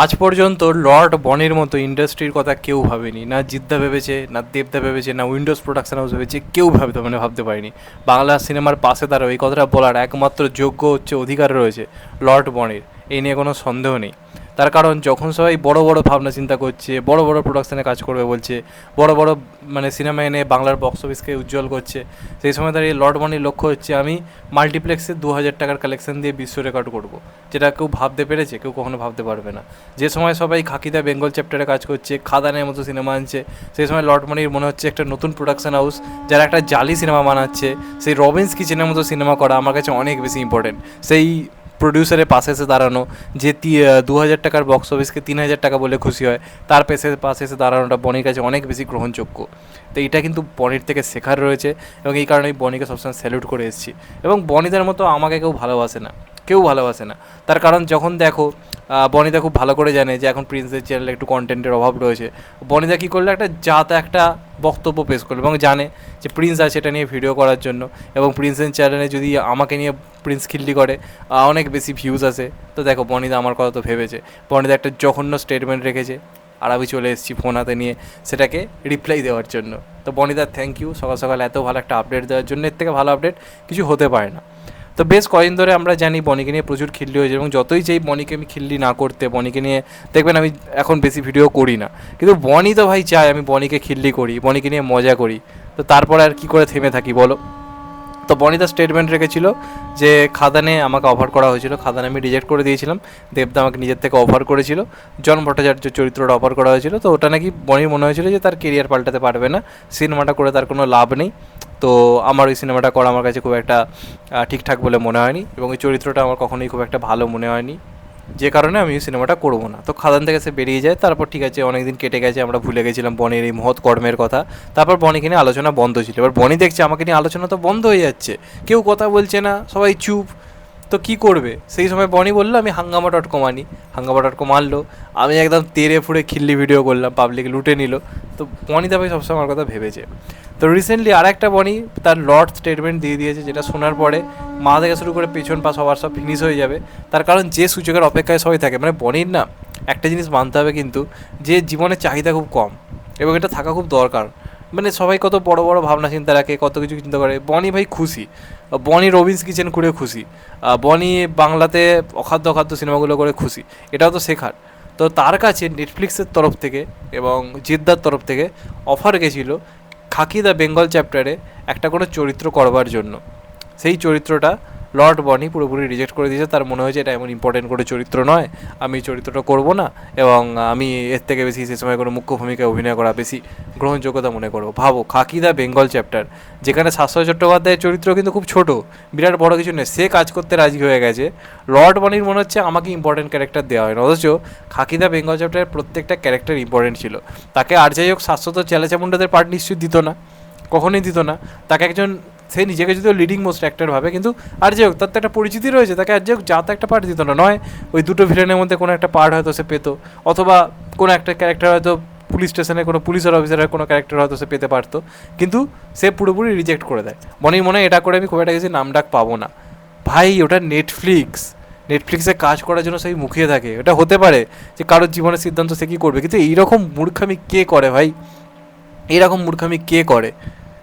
আজ পর্যন্ত লর্ড বনের মতো ইন্ডাস্ট্রির কথা কেউ ভাবেনি। না জিদ্দা ভেবেছে, না দেবদা ভেবেছে, না উইন্ডোজ প্রোডাকশন হাউস ভেবেছে, কেউ ভাবতে মানে ভাবতে পারেনি। বাংলা সিনেমার পাশে তারা এই কথাটা বলার একমাত্র যোগ্য হচ্ছে, অধিকার রয়েছে লর্ড বনের। এই নিয়ে কোনো সন্দেহ নেই। তার কারণ যখন সবাই বড় বড় ভাবনা চিন্তা করছে, বড় বড় প্রোডাকশানে কাজ করবে বলছে, বড় বড় মানে সিনেমা এনে বাংলার বক্স অফিসকে উজ্জ্বল করছে, সেই সময় দাঁড়িয়ে লর্ড বনির লক্ষ্য হচ্ছে আমি মাল্টিপ্লেক্সে দু হাজার টাকার কালেকশন দিয়ে বিশ্ব রেকর্ড করব। যেটা কেউ ভাবতে পেরেছে, কেউ কখনো ভাবতে পারবে না। যে সময় সবাই খাকিদা বেঙ্গল চ্যাপ্টারে কাজ করছে, খাদানের মতো সিনেমা আনছে, সেই সময় লর্ড মনির মনে হচ্ছে একটা নতুন প্রোডাকশন হাউস যারা একটা জালি সিনেমা বানাচ্ছে, সেই রবিন্স কিচেনের মতো সিনেমা করা আমার কাছে অনেক বেশি ইম্পর্টেন্ট সেই প্রডিউসারের পাশে এসে দাঁড়ানো, যে দু হাজার টাকার বক্স অফিসকে তিন হাজার টাকা বলে খুশি হয়, তার পেশে পাশে এসে দাঁড়ানোটা বনির কাছে অনেক বেশি গ্রহণযোগ্য। তো এটা কিন্তু বনির থেকে শেখার রয়েছে এবং এই কারণে বনিকে সবসময় স্যালুট করে এসেছি। এবং বনিদের মতো আমাকে কেউ ভালোবাসে না, কেউ ভালোবাসে না। তার কারণ যখন দেখো বনিদা খুব ভালো করে জানে যে এখন প্রিন্সের চ্যানেলে একটু কন্টেন্টের অভাব রয়েছে। বনিদা কী করল? একটা জাতা একটা বক্তব্য পেশ করল এবং জানে যে প্রিন্স আছে এটা নিয়ে ভিডিও করার জন্য এবং প্রিন্সের চ্যানেলে যদি আমাকে নিয়ে প্রিন্স খিল্লি করে অনেক বেশি ভিউজ আসে। তো দেখো বনিদা আমার কথা তো ভেবেছে। বনিদা একটা জঘন্য স্টেটমেন্ট রেখেছে। আর আমি চলে এসেছি ফোন হাতে নিয়ে সেটাকে রিপ্লাই দেওয়ার জন্য। তো বনিদা থ্যাংক ইউ সকাল সকাল এত ভালো একটা আপডেট দেওয়ার জন্য। এর থেকে ভালো আপডেট কিছু হতে পারে না। তো বেশ কদিন ধরে আমরা জানি বনিকে নিয়ে প্রচুর খিল্লি হয়েছে এবং যতই যেই বনিকে আমি খিল্লি না করতে, বনিকে নিয়ে দেখবেন আমি এখন বেশি ভিডিও করি না। কিন্তু বনি তো ভাই চায় আমি বনিকে খিল্লি করি, বনিকে নিয়ে মজা করি। তো তারপর আর কি করে থেমে থাকি বলো? তো বনিতা স্টেটমেন্ট রেখেছিল যে খাদানে আমাকে অফার করা হয়েছিল, খাদানে আমি রিজেক্ট করে দিয়েছিলাম, দেবদা আমাকে নিজের থেকে অফার করেছিল, জন ভট্টাচার্য চরিত্রটা অফার করা হয়েছিল। তো ওটা নাকি বনির মনে হয়েছিল যে তার কেরিয়ার পাল্টাতে পারবে না, সিনেমাটা করে তার কোনো লাভ নেই। তো আমার ওই সিনেমাটা করা আমার কাছে খুব একটা ঠিকঠাক বলে মনে হয়নি এবং ওই চরিত্রটা আমার কখনোই খুব একটা ভালো মনে হয়নি। যে কারণে আমি ওই সিনেমাটা করব না। তো খাদান থেকে সে বেরিয়ে যায়, তারপর ঠিক আছে, অনেকদিন কেটে গেছে, আমরা ভুলে গেছিলাম বনের এই মহৎ কর্মের কথা। তারপর বনিকে নিয়ে আলোচনা বন্ধ ছিল। এবার বনি দেখছে, আমাকে নিয়ে আলোচনা তো বন্ধ হয়ে যাচ্ছে। কেউ কথা বলছে না, সবাই চুপ। তো কি করবে? সেই সময় বনি বলল, আমি হাঙ্গামা ডট কম আনি। হাঙ্গামা ডট কম আনলো। আমি একদম তেরে ফুড়ে খিল্লি ভিডিও করলাম পাবলিক লুটে নিল। তো বনি তবে সবসময় আমার কথা ভেবেছে। তো রিসেন্টলি আর একটা বনি তার লর্ড স্টেটমেন্ট দিয়ে দিয়েছে, যেটা শোনার পরে মা থেকে শুরু করে পেছন পা সবার সব ফিনিশ হয়ে যাবে। তার কারণ যে সূচকের অপেক্ষায় সবাই থাকে মানে বনির না, একটা জিনিস মানতে হবে কিন্তু, যে জীবনের চাহিদা খুব কম এবং এটা থাকা খুব দরকার। মানে সবাই কত বড় বড় ভাবনা চিন্তা রাখে, কত কিছু চিন্তা করে। বনি ভাই খুশি, বনি রবিন্স কিচেন করে খুশি বনি বাংলাতে অখাদ্য অখাদ্য সিনেমাগুলো করে খুশি, এটাও তো শেখার। তো তার কাছে নেটফ্লিক্সের তরফ থেকে এবং জিদ্দার তরফ থেকে অফার গেছিল খাকি দ্য বেঙ্গল চ্যাপ্টারে একটা কোনো চরিত্র করবার জন্য। সেই চরিত্রটা লর্ড বনি পুরোপুরি রিজেক্ট করে দিয়েছে। তার মনে হয়েছে এটা এমন ইম্পর্টেন্ট করে চরিত্র নয়। আমি চরিত্রটা করব না এবং আমি এর থেকে বেশি সে সময় কোনো মুখ্য ভূমিকায় অভিনয় করা বেশি গ্রহণযোগ্যতা মনে করব। ভাবো, খাকি দ্য বেঙ্গল চ্যাপ্টার যেখানে শাশ্বত চট্টোপাধ্যায়ের চরিত্র কিন্তু খুব ছোট। বিরাট বড় কিছু নেই। সে কাজ করতে রাজি হয়ে গেছে। লর্ড বনির মনে হচ্ছে আমাকে ইম্পর্টেন্ট ক্যারেক্টার দেওয়া হয় না। অথচ খাকি দ্য বেঙ্গল চ্যাপ্টারের প্রত্যেকটা ক্যারেক্টার ইম্পর্টেন্ট ছিল। তাকে আর যাই হোক শাশ্বত চেলাচামুন্ডাদের পার্ট নিশ্চয়ই দিত না। কখনোই দিত না। তাকে একজন সে নিজেকে যদিও লিডিং মোস্ট অ্যাক্টর ভাবে, কিন্তু আর যে হোক, তার তো একটা পরিচিতি রয়েছে, তাকে আর যে হোক, যা একটা পার্ট দিত না। নয়, ওই দুটো ভিলেনের মধ্যে কোনো একটা পার্ট হয়তো সে পেতো, অথবা কোনো একটা ক্যারেক্টার হয়তো পুলিশ স্টেশনে কোনো পুলিশের অফিসারের কোনো ক্যারেক্টার হয়তো সে পেতে পারতো, কিন্তু সে পুরোপুরি রিজেক্ট করে দেয়। মনেই মনে এটা করে আমি খুব একটা কিছু নাম ডাক পাবো না। ভাই, ওটা নেটফ্লিক্স নেটফ্লিক্সে কাজ করার জন্য সেই মুখিয়ে থাকে। ওটা হতে পারে যে কারোর জীবনের সিদ্ধান্ত সে কী করবে, কিন্তু এইরকম মূর্খামি কে করে ভাই? এরকম মূর্খামি কে করে?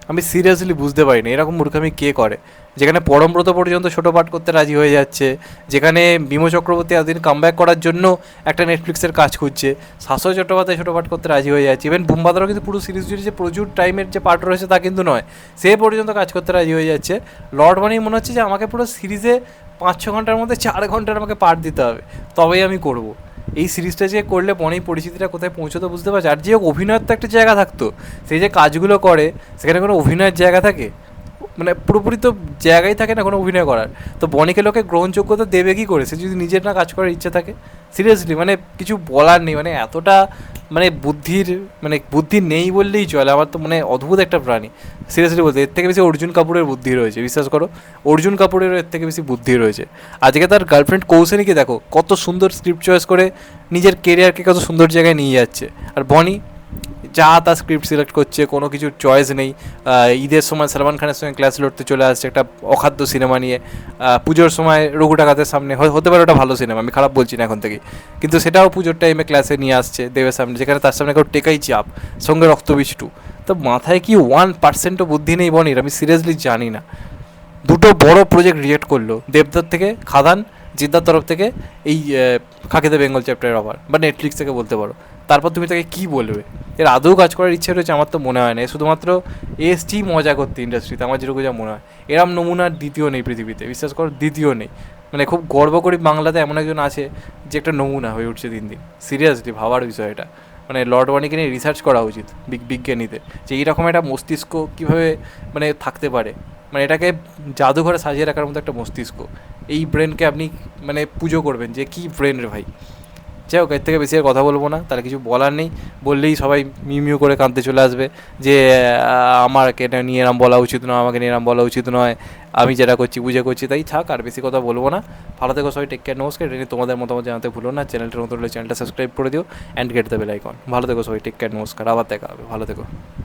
আমি সিরিয়াসলি বুঝতে পারি না এরকম মূর্খামি কে করে? যেখানে পরমব্রত পর্যন্ত ছোটো পাঠ করতে রাজি হয়ে যাচ্ছে, যেখানে বিমো চক্রবর্তী এতদিন কামব্যাক করার জন্য একটা নেটফ্লিক্সের কাজ খুঁজছে, শাশ্বত চট্টোপাধ্যায় ছোটো পাঠ করতে রাজি হয়ে যাচ্ছে। ইভেন বুম্বাদারও কিন্তু পুরো সিরিজ জুড়ে যে প্রচুর টাইমের যে পার্ট রয়েছে তা কিন্তু নয়, সে পর্যন্ত কাজ করতে রাজি হয়ে যাচ্ছে। লর্ড বানি মনে হচ্ছে যে আমাকে পুরো সিরিজে পাঁচ ছ ঘণ্টার মধ্যে চার ঘণ্টার আমাকে পার্ট দিতে হবে, তবেই আমি করব। এই সিরিজটা যে করলে বনেই পরিচিতিটা কোথায় পৌঁছতে বুঝতে পারছে আর যে অভিনয়ের তো একটা জায়গা থাকতো সেই যে কাজগুলো করে, সেখানে কোনো অভিনয়ের জায়গা থাকে? মানে পুরোপুরি তো জায়গায় থাকে না কোনো অভিনয় করার। তো বনিকে লোকে গ্রহণযোগ্যতা দেবে কি করে? সে যদি নিজের না কাজ করার ইচ্ছে থাকে। সিরিয়াসলি মানে কিছু বলার নেই। মানে এতটা মানে বুদ্ধির মানে বুদ্ধি নেই বললেই চলে। আমার তো মানে অদ্ভুত একটা প্রাণী। সিরিয়াসলি বলতে, এর থেকে বেশি অর্জুন কাপুরের বুদ্ধি রয়েছে, বিশ্বাস করো। অর্জুন কাপুরের এর থেকে বেশি বুদ্ধি রয়েছে। আজকে তার গার্লফ্রেন্ড কৌশানীকে দেখো, কত সুন্দর স্ক্রিপ্ট চয়েস করে নিজের কেরিয়ারকে কত সুন্দর জায়গায় নিয়ে যাচ্ছে। আর বনি যা তা স্ক্রিপ্ট সিলেক্ট করছে, কোনো কিছুর চয়েস নেই। ঈদের সময় সালমান খানের সঙ্গে ক্লাস লড়তে চলে আসছে একটা অখাদ্য সিনেমা নিয়ে। পুজোর সময় রঘু ডাকাতের সামনে হতে পারে ওটা ভালো সিনেমা আমি খারাপ বলছি না এখন থেকে কিন্তু সেটাও পুজোর টাইমে ক্লাসে নিয়ে আসছে দেবের সামনে, যেখানে তার সামনে কেউ টেকাই চাপ, সঙ্গে রক্তবিষ্টু তো মাথায় কি ওয়ান পার্সেন্টও বুদ্ধি নেই বনির? আমি সিরিয়াসলি জানি না। দুটো বড় প্রজেক্ট রিজেক্ট করল দেবদার থেকে খাদান, জিদ্দার তরফ থেকে এই খাকিতে বেঙ্গল চ্যাপ্টারের অফার বা নেটফ্লিক্স থেকে বলতে পারো। তারপর তুমি তাকে কি বলবে? এর আদৌ কাজ করার ইচ্ছে রয়েছে, আমার তো মনে হয় না। শুধুমাত্র এসটি মজা করতে ইন্ডাস্ট্রিতে আমার যেটুকু যা মনে হয়। এরম নমুনার দ্বিতীয় নেই পৃথিবীতে, বিশ্বাস করো, দ্বিতীয় নেই। মানে খুব গর্ব করি বাংলাতে এমন একজন আছে যে একটা নমুনা হয়ে উঠছে দিন দিন। সিরিয়াসলি ভাবার বিষয় এটা। মানে লর্ড ওয়ানিকে নিয়ে রিসার্চ করা উচিত বিজ্ঞানীতে যে এইরকম একটা মস্তিষ্ক কীভাবে মানে থাকতে পারে। মানে এটাকে জাদুঘরে সাজিয়ে রাখার মতো একটা মস্তিষ্ক। এই ব্রেনকে আপনি মানে পুজো করবেন যে, কি ব্রেন রে ভাই? যাই হোক এর থেকে বেশি আর কথা বলব না। তাহলে কিছু বলার নেই। বললেই সবাই মিউ করে কাঁদতে চলে আসবে যে আমাকে এটা নিয়ে এরাম বলা উচিত নয়, আমাকে নিয়ে এরাম বলা উচিত নয়। আমি যেটা করছি, বুঝে করছি। তাই থাক, আর বেশি কথা বলব না। ভালো থেকো সবাই টেক কেয়ার নমস্কার। এটা নিয়ে তোমাদের মতামত জানাতে ভুলো না। চ্যানেলটার মতো হলে চ্যানেলটা সাবস্ক্রাইব করে দিও অ্যান্ড গেট দেবে বেল আইকন ভালো থেকো সবাই টেক কেয়ার নমস্কার। আবার দেখা হবে। ভালো থেকো।